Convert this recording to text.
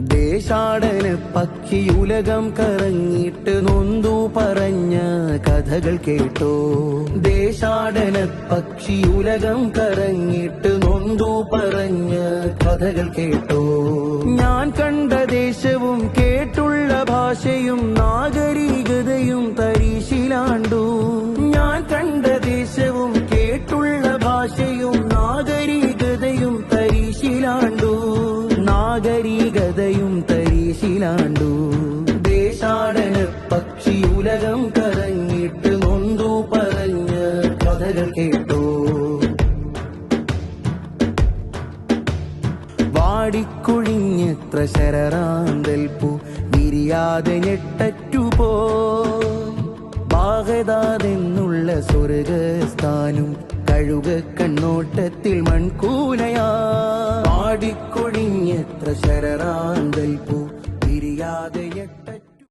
ദേശാടന പക്ഷിയുലകം കറങ്ങിയിട്ട് നൊന്തു പറഞ്ഞ കഥകൾ കേട്ടോ. ദേശാടന പക്ഷിയുലകം കറങ്ങിയിട്ട് നൊന്തു പറഞ്ഞ കഥകൾ കേട്ടോ. ഞാൻ കണ്ട ദേശവും കേട്ടുള്ള ഭാഷയും നാഗരികതയും തരീശിലാണ്ടു. ഞാൻ കണ്ട ദേശവും കേട്ടുള്ള ഭാഷയും നാഗരികതയും തരീശിലാണ്ടു. നാഗരികതയും തരീശിലാണ്ടു. ദേശാടന പക്ഷി ഉലകം കറങ്ങിട്ട് നൊന്തു പറഞ്ഞ കഥകൾ കേട്ടു. വാടിക്കുഴിഞ്ഞ് ശരറാന്തൽ പൂ വിരിയാതെ ഞെട്ടറ്റുപോ ബാഗദാതെന്നുള്ള സ്വർഗസ്ഥാനും കഴുക കണ്ണോട്ടത്തിൽ മൺകൂനയാ. വാടിക്കൊഴിഞ്ഞെത്ര ശരറാന്തൽ പൂ തിരിയാതെ